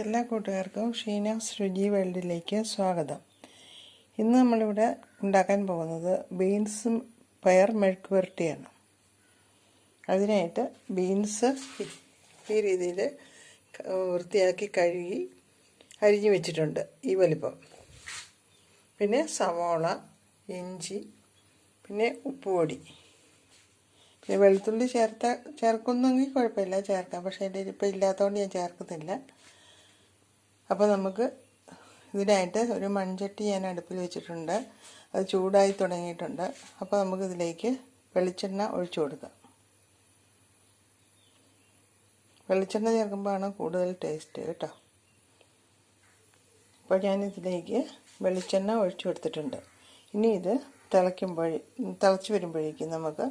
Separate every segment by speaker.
Speaker 1: എല്ലാ കൂട്ടുകാർക്കും ഷീനാസ് രുചി വേൾഡിലേക്ക് സ്വാഗതം. ഇന്ന് നമ്മളിവിടെ ഉണ്ടാക്കാൻ പോകുന്നത് ബീൻസും പയർ മെഴുക്ക് പുരട്ടിയാണ്. അതിനായിട്ട് ബീൻസ് ഈ രീതിയിൽ വൃത്തിയാക്കി കഴുകി അരിഞ്ഞു വെച്ചിട്ടുണ്ട് ഈ വലിപ്പം. പിന്നെ സവോള ഇഞ്ചി പിന്നെ ഉപ്പുപൊടി. പിന്നെ വെളുത്തുള്ളി ചേർത്ത ചേർക്കുന്നെങ്കിൽ കുഴപ്പമില്ല ചേർക്കാം. പക്ഷേ എന്റെ ഇപ്പം ഇല്ലാത്തതുകൊണ്ട് ഞാൻ ചേർക്കുന്നില്ല. അപ്പോൾ നമുക്ക് ഇതിനായിട്ട് ഒരു മൺചട്ടി ഞാൻ അടുപ്പിൽ വെച്ചിട്ടുണ്ട്. അത് ചൂടായി തുടങ്ങിയിട്ടുണ്ട്. അപ്പോൾ നമുക്ക് ഇതിലേക്ക് വെളിച്ചെണ്ണ ഒഴിച്ചു കൊടുക്കാം. വെളിച്ചെണ്ണ ചേർക്കുമ്പോഴാണ് കൂടുതൽ ടേസ്റ്റ് കേട്ടോ. അപ്പോൾ ഞാനിതിലേക്ക് വെളിച്ചെണ്ണ ഒഴിച്ചു കൊടുത്തിട്ടുണ്ട്. ഇനി ഇത് തിളയ്ക്കുമ്പോഴേ തിളച്ച് വരുമ്പോഴേക്കും നമുക്ക്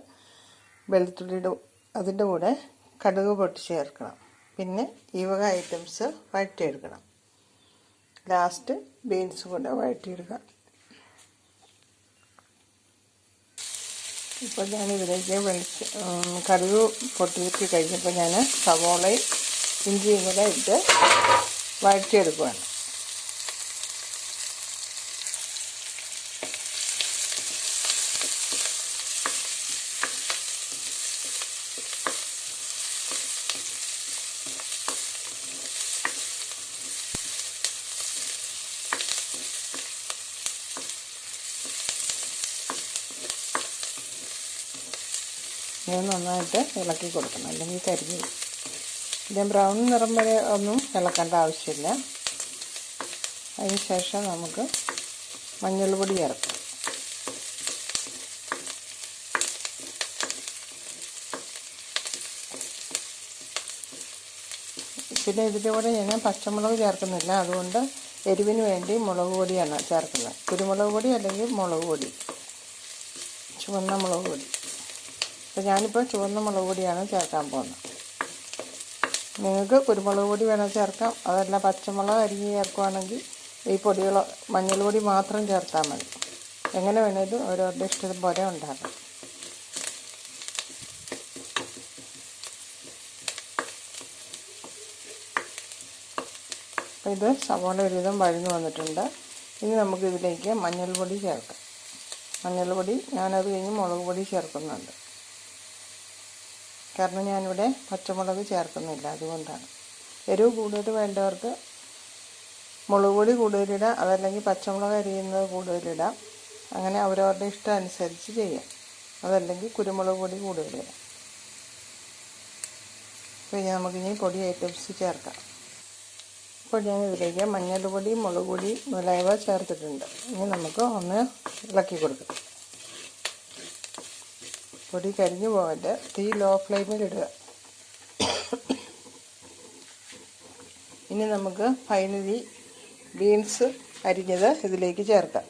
Speaker 1: വെളുത്തുള്ളിയുടെ അതിന്റെ കൂടെ കടുക് പൊട്ടി ചേർക്കണം. പിന്നെ ഈ വക ഐറ്റംസ് വഴറ്റിയെടുക്കണം. ലാസ്റ്റ് ബീൻസ് കൂടെ വഴറ്റിയിടുക. ഇപ്പോൾ ഞാനിതിലേക്ക് വെളിച്ച കടുക് പൊട്ടിയിട്ട് കഴിഞ്ഞപ്പോൾ ഞാൻ സവോളയും ഇഞ്ചിയും കൂടെ ഇട്ട് വഴറ്റിയെടുക്കുകയാണ് ഇത് നന്നായിട്ട് ഇളക്കി കൊടുക്കണം. അല്ലെങ്കിൽ കരിഞ്ഞു ഇത് ബ്രൗൺ നിറം വരെ ഒന്നും ഇളക്കേണ്ട ആവശ്യമില്ല. അതിന് ശേഷം നമുക്ക് മഞ്ഞൾപ്പൊടി പൊടി ചേർക്കാം. പിന്നെ ഇതിന്റെ കൂടെ ഞാൻ പച്ചമുളക് ചേർക്കുന്നില്ല. അതുകൊണ്ട് എരിവിന് വേണ്ടി മുളക് പൊടിയാണ് ചേർക്കുന്നത്. കുരുമുളക് പൊടി അല്ലെങ്കിൽ മുളക് പൊടി. ചുവന്ന മുളക് പൊടി. അപ്പോൾ ഞാനിപ്പോൾ ചുവന്ന മുളക് പൊടിയാണ് ചേർക്കാൻ പോകുന്നത്. നിങ്ങൾക്ക് കുരുമുളക് പൊടി വേണം ചേർക്കാം? അതല്ല പച്ചമുളക് അരിഞ്ഞ് ചേർക്കുവാണെങ്കിൽ ഈ പൊടികൾ മഞ്ഞൾ പൊടി മാത്രം ചേർത്താൽ മതി. എങ്ങനെ വേണേലും ഓരോരുടെ ഇഷ്ടം പോലെ ഉണ്ടാക്കാം. അപ്പോൾ ഇത് സവോള ഒരുവിധം വഴന്നു വന്നിട്ടുണ്ട്. ഇനി നമുക്കിതിലേക്ക് മഞ്ഞൾപ്പൊടി ചേർക്കാം. മഞ്ഞൾപ്പൊടി ഞാനത് കഴിഞ്ഞ് മുളക് പൊടി ചേർക്കുന്നുണ്ട്. കാരണം ഞാനിവിടെ പച്ചമുളക് ചേർക്കുന്നില്ല അതുകൊണ്ടാണ്. എരിവ് കൂടുതൽ വേണ്ടവർക്ക് മുളക് പൊടി കൂടുതലിടാം അതല്ലെങ്കിൽ പച്ചമുളക് അരിയുന്നത് കൂടുതലിടാം അങ്ങനെ അവരവരുടെ ഇഷ്ടം അനുസരിച്ച് ചെയ്യാം. അതല്ലെങ്കിൽ കുരുമുളക് പൊടി കൂടുതലിടാം ഇനി നമുക്കിനി പൊടി ഐറ്റംസ് ചേർക്കാം. അപ്പോൾ ഞാൻ ഇതിലേക്ക് മഞ്ഞൾപ്പൊടി മുളക് പൊടി മുതലായവ ചേർത്തിട്ടുണ്ട്. ഇനി നമുക്ക് ഒന്ന് ഇളക്കി കൊടുക്കാം. പൊടി കരിഞ്ഞു പോകരുത് തീ ലോ ഫ്ലെയിമിൽ ഇടുക. ഇനി നമുക്ക് ഫൈനലി ബീൻസ് അരിഞ്ഞത് ഇതിലേക്ക് ചേർക്കാം.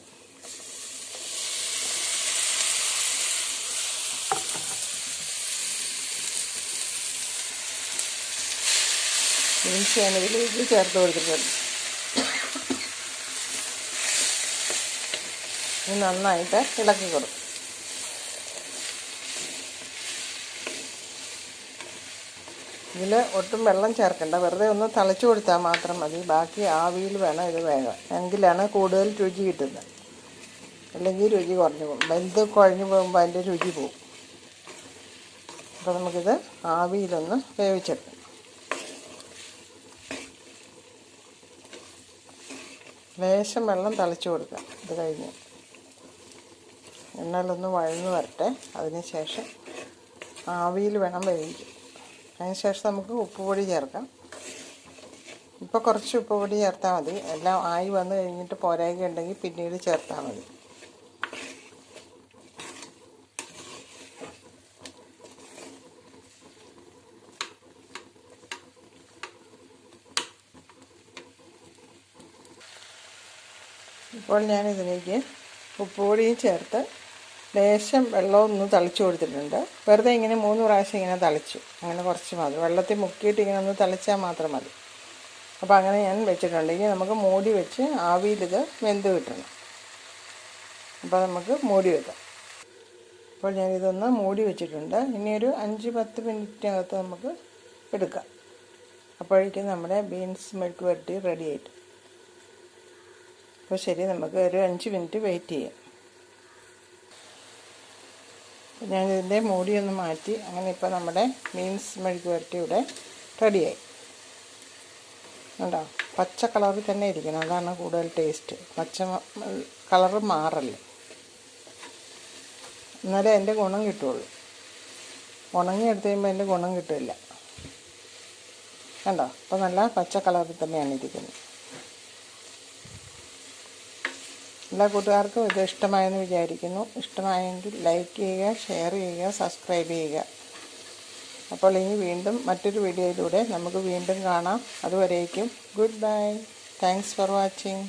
Speaker 1: ബീൻസ് ഞാൻ ഇതിലേക്ക് ചേർത്ത് കൊടുത്തിട്ടുണ്ട്. നന്നായിട്ട് ഇളക്കി കൊടുക്കും. ഇതിൽ ഒട്ടും വെള്ളം ചേർക്കണ്ട. വെറുതെ ഒന്ന് തിളച്ചു കൊടുത്താൽ മാത്രം മതി. ബാക്കി ആവിയിൽ വേണം ഇത് വേഗം. എങ്കിലാണ് കൂടുതൽ രുചി കിട്ടുന്നത്. അല്ലെങ്കിൽ രുചി കുറഞ്ഞു പോകും. വെന്ത് കുഴഞ്ഞു പോകുമ്പോൾ അതിന്റെ രുചി പോകും. അപ്പോൾ നമുക്കിത് ആവിയിലൊന്ന് വേവിച്ചെടുക്കാം. ലേശം വെള്ളം തളിച്ചു കൊടുക്കാം. ഇത് കഴിഞ്ഞ് എണ്ണയിലൊന്ന് വഴന്ന് വരട്ടെ. അതിന് ശേഷം ആവിയിൽ വേണം വേവിക്കാൻ. അതിന് ശേഷം നമുക്ക് ഉപ്പുപൊടി ചേർക്കാം. ഇപ്പോൾ കുറച്ച് ഉപ്പുപൊടി ചേർത്താൽ മതി. എല്ലാം ആയി വന്നു കഴിഞ്ഞിട്ട് പോരായ്ക ഉണ്ടെങ്കിൽ പിന്നീട് ചേർത്താൽ മതി. ഇപ്പോൾ ഞാൻ ഇതിലേക്ക് ഉപ്പുപൊടിയും ചേർത്ത് ലേശം വെള്ളം ഒന്ന് തളിച്ചു കൊടുത്തിട്ടുണ്ട്. വെറുതെ ഇങ്ങനെ മൂന്ന് പ്രാവശ്യം ഇങ്ങനെ തളിച്ചു. അങ്ങനെ കുറച്ച് മതി. വെള്ളത്തിൽ മുക്കിയിട്ട് ഇങ്ങനെ ഒന്ന് തളിച്ചാൽ മാത്രം മതി. അപ്പോൾ അങ്ങനെ ഞാൻ വെച്ചിട്ടുണ്ട്. ഇനി നമുക്ക് മൂടി വെച്ച് ആവിയിലിത് വെന്ത് കിട്ടണം. അപ്പോൾ നമുക്ക് മൂടി വെക്കാം. അപ്പോൾ ഞാനിതൊന്ന് മൂടി വെച്ചിട്ടുണ്ട്. ഇനി ഒരു അഞ്ച് പത്ത് മിനിറ്റിനകത്ത് നമുക്ക് എടുക്കാം. അപ്പോഴേക്കും നമ്മുടെ ബീൻസ് മെഴുക്ക് വരട്ടി റെഡി ആയിട്ട്. അപ്പോൾ ശരി നമുക്ക് ഒരു അഞ്ച് മിനിറ്റ് വെയിറ്റ് ചെയ്യാം. ഞാൻ ഇതിന്റെ മൂടിയൊന്ന് മാറ്റി അങ്ങനെ ഇപ്പോൾ നമ്മുടെ മീൻസ് മെഴുക്ക് വരട്ടി ഇവിടെ റെഡിയായി. ഉണ്ടോ പച്ച കളറിൽ തന്നെ ഇരിക്കണം. അതാണ് കൂടുതൽ ടേസ്റ്റ്. പച്ച കളറ് മാറല്ലേ എന്നാലേ അതിന്റെ ഗുണം കിട്ടുള്ളൂ. ഉണങ്ങിയെടുത്ത് കഴിയുമ്പോൾ അതിന്റെ ഗുണം കിട്ടില്ല. കണ്ടോ? അപ്പോൾ നല്ല പച്ച കളറിൽ തന്നെയാണ് ഇരിക്കുന്നത്. എല്ലാ കൂട്ടുകാർക്കും ഇത് ഇഷ്ടമായെന്ന് വിചാരിക്കുന്നു. ഇഷ്ടമായെങ്കിൽ ലൈക്ക് ചെയ്യുക ഷെയർ ചെയ്യുക സബ്സ്ക്രൈബ് ചെയ്യുക. അപ്പോൾ ഇനി വീണ്ടും മറ്റൊരു വീഡിയോയിലൂടെ നമുക്ക് വീണ്ടും കാണാം. അതുവരേക്കും good bye thanks for watching